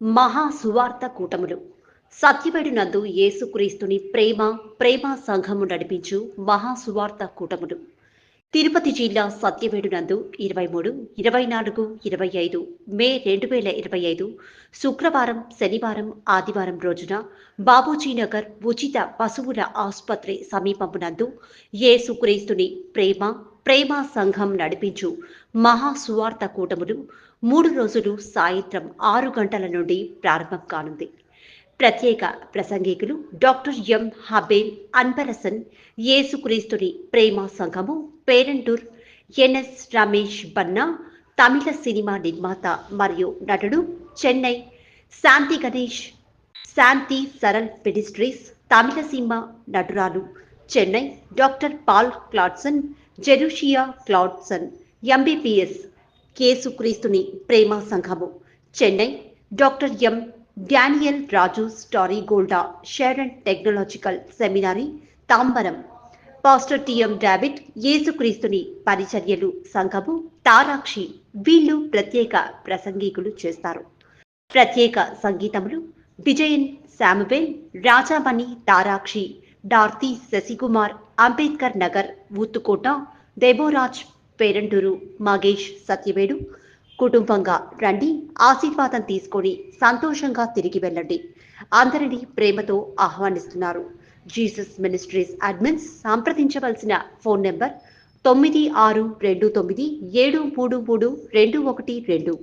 మహా సువార్త కూటములు. సత్యవేడు నందు యేసుక్రీస్తుని ప్రేమ ప్రేమ సంఘము నడిపించు మహా సువార్త కూటములు. తిరుపతి జిల్లా సత్యవేడు నందు ఇరవై మూడు ఇరవై నాలుగు ఇరవై ఐదు మే రెండు వేల ఇరవై ఐదు శుక్రవారం శనివారం ఆదివారం రోజున బాబూజీనగర్ ఉచిత పశువుల ఆసుపత్రి సమీపమునందు యేసుక్రీస్తుని ప్రేమ ప్రేమ సంఘం నడిపించు మహా సువార్త కూటములు మూడు రోజులు సాయంత్రం ఆరు గంటల నుండి ప్రారంభం కానుంది. ప్రత్యేక ప్రసంగికులు డాక్టర్ ఎం హబేల్ అన్బరసన్ యేసుక్రీస్తుని ప్రేమ సంఘము పేరంటూర్ ఎన్ఎస్ రమేష్ బన్నా తమిళ సినిమా నిర్మాత మరియు నటుడు చెన్నై శాంతి గణేష్ శాంతి సరల్ పెడిస్ట్రీస్ తమిళ cinema నటురాలు Chennai doctor Paul Claudson Jerusha Claudson Mbps కేసుక్రీస్తుని ప్రేమ సంఘము. Chennai doctor M Daniel Raju Starry Golda Sharon technological seminary Tambaram. Pastor T M యేసుక్రీస్తుని పరిచర్యలు సంఘము తారాక్షి వీళ్ళు ప్రత్యేక ప్రసంగికులు చేస్తారు. ప్రత్యేక సంగీతములు విజయన్ శాముబేల్ రాజామణి తారాక్షి డార్తి శశికుమార్ అంబేద్కర్ నగర్ ఊత్తుకోట దేబోరాజ్ పేరంటూరు మగేష్ సత్యవేడు కుటుంబంగా రండి ఆశీర్వాదం తీసుకొని సంతోషంగా తిరిగి వెళ్ళండి. అందరినీ ప్రేమతో ఆహ్వానిస్తున్నారు. జీసస్ మినిస్ట్రీస్ అడ్మిన్స్ సంప్రదించవలసిన ఫోన్ నెంబర్ తొమ్మిది ఆరు రెండు తొమ్మిది ఏడు మూడు మూడు రెండు ఒకటి రెండు.